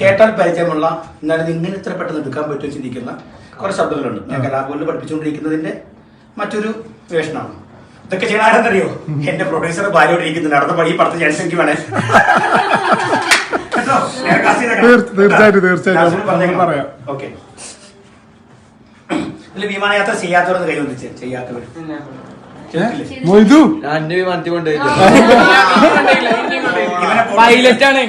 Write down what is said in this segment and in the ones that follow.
കേട്ടാൽ പരിചയമുള്ള എന്നാലും നിങ്ങൾ ഇങ്ങനെ ഇത്ര പെട്ടെന്ന് എടുക്കാൻ പറ്റുമെന്ന് ചിന്തിക്കുന്ന കുറെ ശബ്ദങ്ങളുണ്ട്. ഞാൻ കലാഭവനിൽ പഠിപ്പിച്ചുകൊണ്ടിരിക്കുന്നതിന്റെ മറ്റൊരു വേഷനാണ്. ഇതൊക്കെ ചെയ്യണമെന്നറിയോ എന്റെ പ്രൊഡ്യൂസർ ഭാര്യയോട് ഇരിക്കുന്നുണ്ട്. അടുത്ത പടി പടത്ത് ചാൻസ് എനിക്ക് വേണേ. തീർച്ചയായിട്ടും. ഓക്കെ. ഇതിൽ വിമാനയാത്ര ചെയ്യാത്തവർ കൈ വന്നിച്ച് ചെയ്യാത്തവർ? മൊയ്തു? എന്റെ വിമാനത്തിൽ Pilot ആണ്.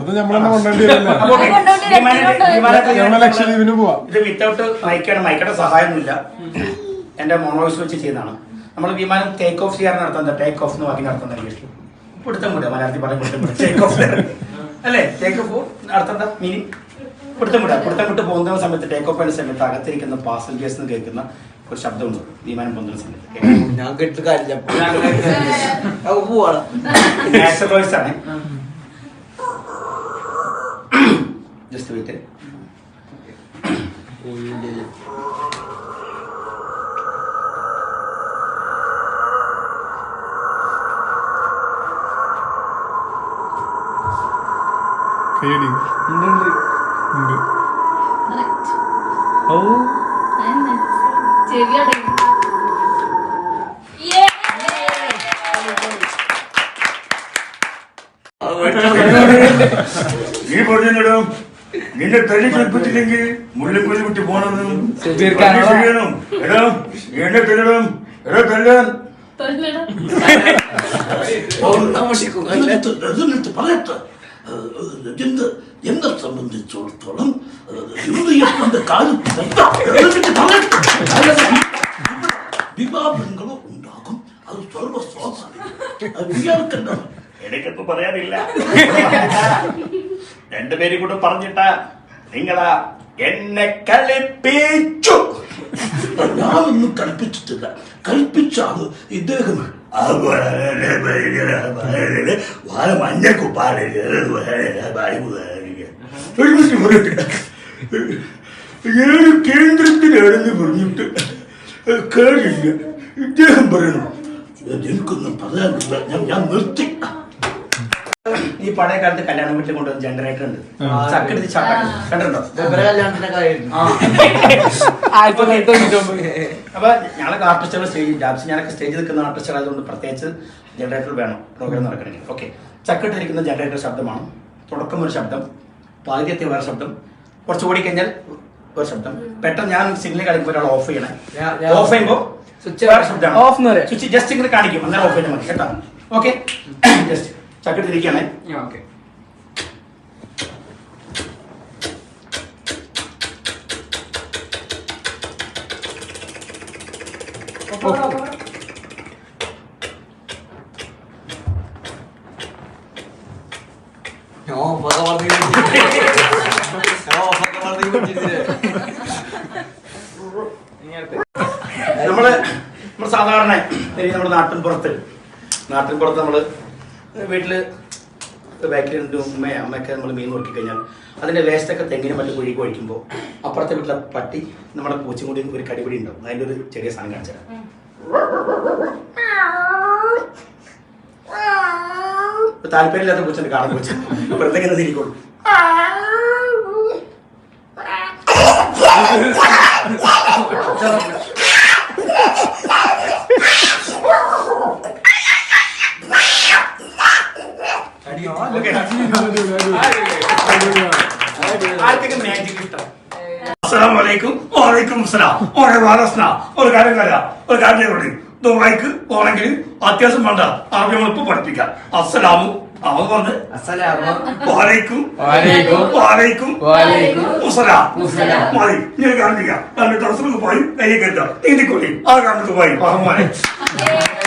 അത് നമ്മളെന്നെ ലക്ഷദ്വീപിന് പോവാ. ഇത് വിത്തൗട്ട് മൈക്കാണ് മൈക്കയുടെ സഹായമൊന്നുമില്ല. എന്റെ മോണോയിസ് വെച്ച് ചെയ്യുന്നതാണ്. നമ്മൾ വിമാനം ടേക്ക് ഓഫ് ചെയ്യാൻ നടത്തുന്നത് ടേക്ക് ഓഫ് എന്ന് വാക്കി നടത്തുന്ന ഇംഗ്ലീഷിൽ പിടുത്തം കൂടെ മലയാളത്തിൽ പറയുമ്പോൾ പിടുത്തം ടേക്ക് ഓഫ് അല്ലേ? ടേക്ക് ഓഫ് നടത്തേണ്ട മീനിങ് പിടുത്തം വിടുക പിടുത്തം വിട്ട് പോകുന്ന സമയത്ത് ടേക്ക് ഓഫ് ചെയ്യുന്ന സമയത്ത് അകത്തിരിക്കുന്ന പാസഞ്ചേഴ്സ് എന്ന് കേൾക്കുന്ന ഒരു ശബ്ദമുണ്ട്. വിമാനം പോകുന്ന സമയത്ത് ഞാൻ കേട്ടിട്ട് കാര്യമില്ല. വോയിസ് ആണ്. ജസ്റ്റ് വെയിറ്റ് കേടി. ഉണ്ട് ഓ. ചെവി അടയും നീ പറഞ്ഞിടും നിന്നെ തല്ലി കൽപ്പിച്ചില്ലെങ്കിൽ മുള്ളിക്കൊല്ലി വിട്ട് പോണെന്ന്? ശരിയാണോ എടാ നീ എന്നെ തല്ലണം എടാ തല്ലാൻ പറയട്ടെ. എന്ത് എന്നെ സംബന്ധിച്ചിടത്തോളം കാര്യത്തിൽ എന്നിട്ട് പറയട്ടെ വിവാദങ്ങളും ഉണ്ടാകും. അത് സർവസ്വാഭാവികം എനിക്കിപ്പോ പറയാനില്ല. രണ്ടുപേരും കൂടെ പറഞ്ഞിട്ട നിങ്ങളാ എന്നെ കളിപ്പിച്ചു ഞാനൊന്നും കളിപ്പിച്ചിട്ടില്ല കളിപ്പിച്ചാണ് ഇദ്ദേഹം വാല മഞ്ഞക്കുപ്പാട് ഏഴ് കേന്ദ്രത്തിലാണെന്ന് പറഞ്ഞിട്ട് കാര്യമില്ല ഇദ്ദേഹം പറയണം എനിക്കൊന്നും പറയാനില്ല ഞാൻ ഞാൻ നിർത്തി. ഈ പഴയ കാലത്ത് കല്യാണം വീട്ടിൽ കൊണ്ടുവന്ന ജനറേറ്റർ ഉണ്ട്. ചക്കെടുത്ത് ചാട്ടാക്കി കണ്ടിട്ടുണ്ടോ? അപ്പൊ ഞങ്ങളൊക്കെ ആർട്ടിസ്റ്റുകൾ സ്റ്റേജ് ഡാൻസ് ഞാനൊക്കെ സ്റ്റേജ് നിൽക്കുന്ന ആർട്ടിസ്റ്റുകൾ അതുകൊണ്ട് പ്രത്യേകിച്ച് ജനറേറ്റർ വേണം പ്രോഗ്രാം നടക്കണമെങ്കിൽ. ഓക്കെ ചക്കിട്ടിരിക്കുന്ന ജനറേറ്റർ ശബ്ദമാണ്. തുടക്കം ഒരു ശബ്ദം പാതിയത്തെ വേറെ ശബ്ദം. കുറച്ച് ഓടിക്കഴിഞ്ഞാൽ ഒരു ശബ്ദം. പെട്ടെന്ന് ഞാൻ സിഗ്നൽ കളിക്കുമ്പോൾ ഒരാൾ ഓഫ് ചെയ്യണേ. ഓഫ് ചെയ്യുമ്പോൾ സ്വിച്ച് വേറെ ശബ്ദമാണ്. ഓഫ് എന്ന് പറയാം. സ്വിച്ച് ജസ്റ്റ് ഇങ്ങനെ കാണിക്കും. അന്നേരം ഓഫ് ചെയ്താൽ മതി കേട്ടോ. ഓക്കെ ജസ്റ്റ് ചക്കിട്ടിരിക്കുകയാണേ ഓക്കെ പറഞ്ഞു വിട്ടിട്ടില്ലേ? നമ്മൾ നമ്മൾ സാധാരണ നമ്മുടെ നാട്ടിൻ പുറത്ത് നാട്ടിൻ പുറത്ത് നമ്മൾ വീട്ടിൽ ബാക്കിൽ ഉമ്മ അമ്മയൊക്കെ നമ്മൾ മീൻ നോക്കി കഴിഞ്ഞാൽ അതിന്റെ വേസ്റ്റൊക്കെ തെങ്ങിന് മറ്റു കുഴിക്ക് ഒഴിക്കുമ്പോൾ അപ്പുറത്തെ വീട്ടിലെ പട്ടി നമ്മുടെ പൂച്ചും കൂടി ഒരു കടിപിടി ഉണ്ടാവും. അതിന്റെ ഒരു ചെറിയ സാധനം കാണിച്ചു തരാം. താല്പര്യമില്ലാത്ത പൂച്ചന്റെ കാണാൻ പൂച്ച. വെറുതെ ഇങ്ങനെ മാജിക് ഇഷ്ടം അസ്സലാമലൈക്കും. വാലൈക്കും അസ്സലാം. ഓരോ വാലസ്ന ഒരു കാര്യം കാര്യം ഒരു കാര്യം കൂടി ദുബായിക്ക് പോണെങ്കിൽ അത്യാവശ്യം വേണ്ട. അറബി നമ്മൾ ഇപ്പൊ പഠിപ്പിക്കാം. അസ്സലാമു. അവൻ വന്ന് വാലൈക്കും. വാലൈക്കും. വാലൈക്കും. വാലൈക്കും. മതി. ഞാൻ കാണിക്കാം. രണ്ട് ദിവസം പോയി കൈ കെട്ടാം നീന്തിക്കൊള്ളി ആ കാരണത്തിൽ പോയി ബഹുമാനെ. Yeah.